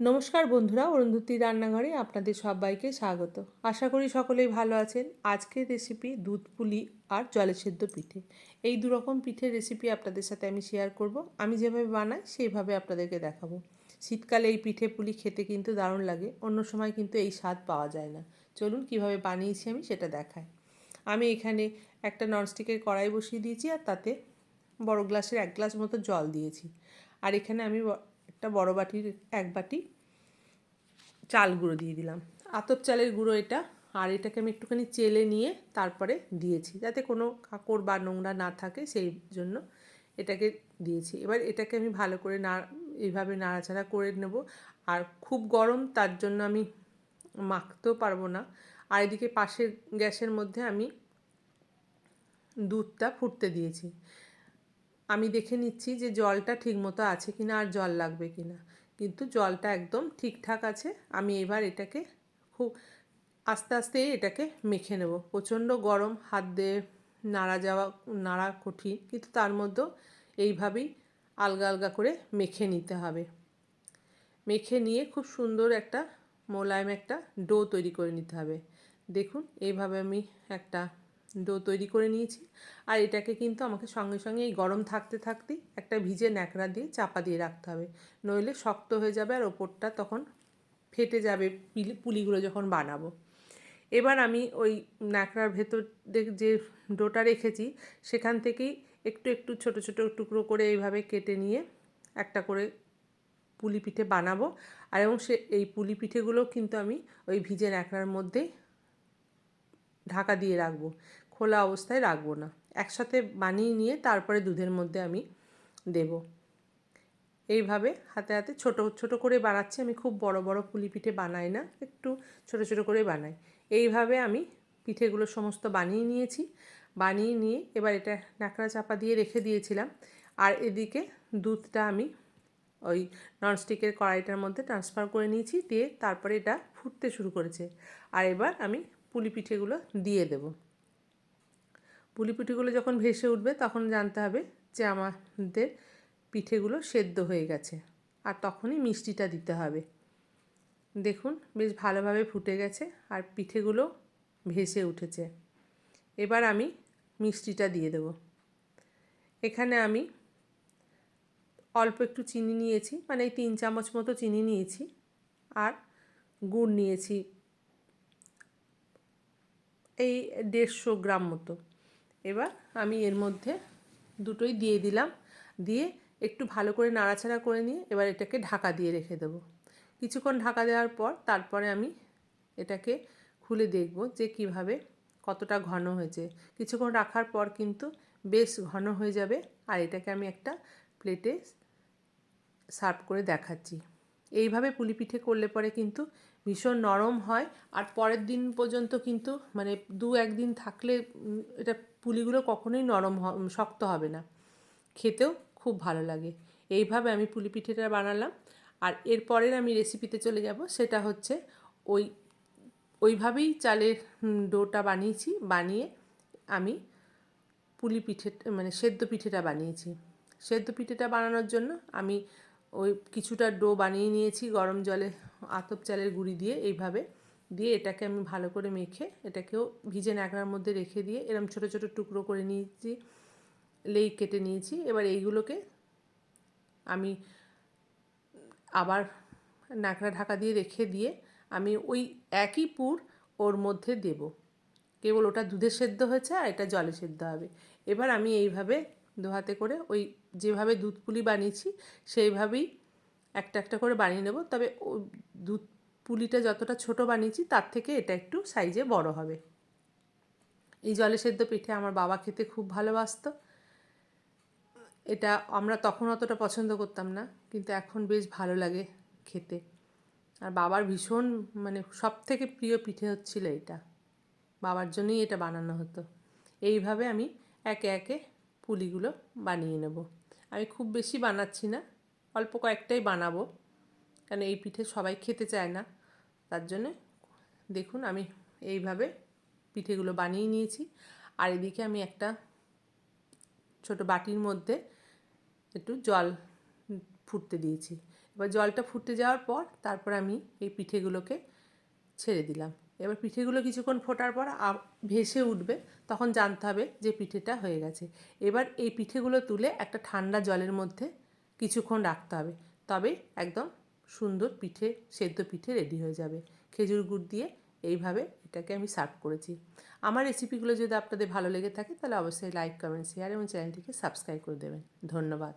নমস্কার বন্ধুরা, অরুন্ধতী রান্নাঘরে আপনাদের সবাইকে স্বাগত। আশা করি সকলেই ভালো আছেন। আজকের রেসিপি দুধ পুলি আর জলে সেদ্ধ পিঠে। এই দু রকম পিঠের রেসিপি আপনাদের সাথে আমি শেয়ার করব। আমি যেভাবে বানাই, সেইভাবে আপনাদেরকে দেখাবো। শীতকালে এই পিঠে পুলি খেতে কিন্তু দারুণ লাগে, অন্য সময় কিন্তু এই স্বাদ পাওয়া যায় না। চলুন কীভাবে বানিয়েছি আমি সেটা দেখাই। আমি এখানে একটা ননস্টিকের কড়াই বসিয়ে দিয়েছি আর তাতে বড় গ্লাসের এক গ্লাস মতো জল দিয়েছি। আর এখানে আমি একটা বড় বাটির এক বাটি চাল গুঁড়ো দিয়ে দিলাম। আতপ চালের গুঁড়ো এটা, আর এটাকে আমি একটুখানি চেলে নিয়ে তারপরে দিয়েছি যাতে কোনো কাকড় বা নোংরা না থাকে, সেই জন্য এটাকে দিয়েছি। এবার এটাকে আমি ভালো করে না, এইভাবে নাড়াচাড়া করে নেব। আর খুব গরম তার জন্য আমি মাখতেও পারব না। আর এদিকে পাশের গ্যাসের মধ্যে আমি দুধটা ফুটতে দিয়েছি। আমি দেখে নিচ্ছি যে জলটা ঠিক মতো আছে কি না আর জল লাগবে কি না কিন্তু জলটা একদম ঠিকঠাক আছে, আমি এবার এটাকে খুব আস্তে আস্তে এটাকে মেখে নেব। প্রচণ্ড গরম, হাত দিয়ে নাড়া যাওয়া, নাড়া কঠিন, কিন্তু তার মধ্যেও এইভাবেই আলগা আলগা করে মেখে নিতে হবে। মেখে নিয়ে খুব সুন্দর একটা মোলায়েম একটা ডো তৈরি করে নিতে হবে। দেখুন, এইভাবে আমি একটা ডো তৈরি করে নিয়েছি। আর এটাকে কিন্তু আমাকে সঙ্গে সঙ্গে এই গরম থাকতে থাকতেই একটা ভিজে ন্যাকড়া দিয়ে চাপা দিয়ে রাখতে হবে। নইলে শক্ত হয়ে যাবে আর ওপরটা তখন ফেটে যাবে পুলিগুলো যখন বানাবো। এবার আমি ওই ন্যাকড়ার ভেতর যে ডোটা রেখেছি, সেখান থেকেই একটু একটু ছোট ছোট টুকরো করে এইভাবে কেটে নিয়ে একটা করে পুলি পিঠে বানাবো। আর এবং সে, এই পুলি পিঠেগুলো কিন্তু আমি ওই ভিজে ন্যাকড়ার মধ্যে ঢাকা দিয়ে রাখব। খোলা অবস্থায় রাখব না। একসাথে বানিয়ে নিয়ে তারপরে দুধের মধ্যে আমি দেব। এইভাবে হাতে হাতে ছোট ছোট করে বানাচ্ছি। আমি খুব বড় বড় পুলি পিঠে বানাই না, একটু ছোট ছোট করে বানাই। এইভাবে আমি পিঠেগুলো সমস্ত বানিয়ে নিয়েছি। বানিয়ে নিয়ে এবার এটা ন্যাকড়া চাপা দিয়ে রেখে দিয়েছিলাম। আর এদিকে দুধটা আমি ওই ননস্টিকের কড়াইটার মধ্যে ট্রান্সফার করে নিয়েছি। দিয়ে তারপরে এটা ফুটতে শুরু করেছে। আর এবার আমি পুলি পিঠেগুলো দিয়ে দেব। পুলি পিঠেগুলো যখন ভেসে উঠবে, তখন জানতে হবে যে আমাদের পিঠেগুলো সেদ্ধ হয়ে গেছে। আর তখনই মিষ্টিটা দিতে হবে। দেখুন, বেশ ভালোভাবে ফুটে গেছে আর পিঠেগুলো ভেসে উঠেছে। এবার আমি মিষ্টিটা দিয়ে দেব। এখানে আমি অল্প একটু চিনি নিয়েছি মানে এই তিন চামচ মতো চিনি নিয়েছি আর গুড় নিয়েছি, এই দেড়শো গ্রাম মতো। এবার আমি এর মধ্যে দুটোই দিয়ে দিলাম। দিয়ে একটু ভালো করে নাড়াচাড়া করে নিয়ে এবার এটাকে ঢাকা দিয়ে রেখে দেবো। কিছুক্ষণ ঢাকা দেওয়ার পর তারপরে আমি এটাকে খুলে দেখব যে কীভাবে কতটা ঘন হয়েছে। কিছুক্ষণ রাখার পর কিন্তু বেশ ঘন হয়ে যাবে আর এটাকে আমি একটা প্লেটে সার্ভ করে দেখাচ্ছি। এইভাবে পুলি পিঠে করলে পরে কিন্তু ভীষণ নরম হয় আর পরের দিন পর্যন্ত কিন্তু মানে দু একদিন থাকলে এটা পুলিগুলো কখনোই নরম শক্ত হবে না। খেতেও খুব ভালো লাগে। এইভাবে আমি পুলি পিঠেটা বানালাম। আর এরপরের আমি রেসিপিতে চলে যাব। সেটা হচ্ছে ওই, ওইভাবেই চালের ডোটা বানিয়েছি। বানিয়ে আমি পুলি পিঠে মানে সেদ্ধ পিঠেটা বানিয়েছি। সেদ্ধ পিঠেটা বানানোর জন্য আমি ওই কিছুটা ডো বানিয়ে নিয়েছি গরম জলে আতপ চালের গুঁড়ি দিয়ে। এইভাবে দিয়ে এটাকে আমি ভালো করে মেখে এটাকেও ভিজে ন্যাকড়ার মধ্যে রেখে দিয়ে এরম ছোট ছোট টুকরো করে নিয়েছি, লেই কেটে নিয়েছি। এবার এইগুলোকে আমি আবার ন্যাকড়া ঢাকা দিয়ে রেখে দিয়ে আমি ওই একই পুর ওর মধ্যে দেব। কেবল ওটা দুধে সেদ্ধ হয়েছে আর এটা জলে সেদ্ধ হবে। এবার আমি এইভাবে দোহাতে করে ওই যেভাবে দুধ পুলি বানিয়েছি সেইভাবেই একটা একটা করে বানিয়ে নেব। তবে ও দুধ পুলিটা যতটা ছোট বানিয়েছি, তার থেকে এটা একটু সাইজে বড় হবে। এই জলে সেদ্ধ পিঠে আমার বাবা খেতে খুব ভালোবাসত। এটা আমরা তখন অতটা পছন্দ করতাম না, কিন্তু এখন বেশ ভালো লাগে খেতে। আর বাবার ভীষণ মানে সব থেকে প্রিয় পিঠে হচ্ছিল এটা। বাবার জন্যই এটা বানানো হতো। এইভাবে আমি একে একে পুলিগুলো বানিয়ে নেব। আমি খুব বেশি বানাচ্ছি না, অল্প কয়েকটাই বানাবো। কারণ এই পিঠে সবাই খেতে চায় না। তার জন্যে দেখুন আমি এইভাবে পিঠেগুলো বানিয়ে নিয়েছি। আর এদিকে আমি একটা ছোট বাটির মধ্যে একটু জল ফুটতে দিয়েছি। এবার জলটা ফুটতে যাওয়ার পর তারপর আমি এই পিঠেগুলোকে ছেড়ে দিলাম। এবার পিঠেগুলো কিছুক্ষণ ফোটার পর ভেসে উঠবে, তখন জানতে হবে যে পিঠেটা হয়ে গেছে। এবার এই পিঠেগুলো তুলে একটা ঠান্ডা জলের মধ্যে কিছুক্ষণ রাখতে হবে। তবে একদম সুন্দর পিঠে, সেদ্ধ পিঠে রেডি হয়ে যাবে। খেজুর গুড় দিয়ে এইভাবে এটাকে আমি সার্ভ করেছি। আমার রেসিপিগুলো যদি আপনাদের ভালো লেগে থাকে, তাহলে অবশ্যই লাইক কমেন্ট শেয়ার এবং চ্যানেলটিকে সাবস্ক্রাইব করে দেবেন। ধন্যবাদ।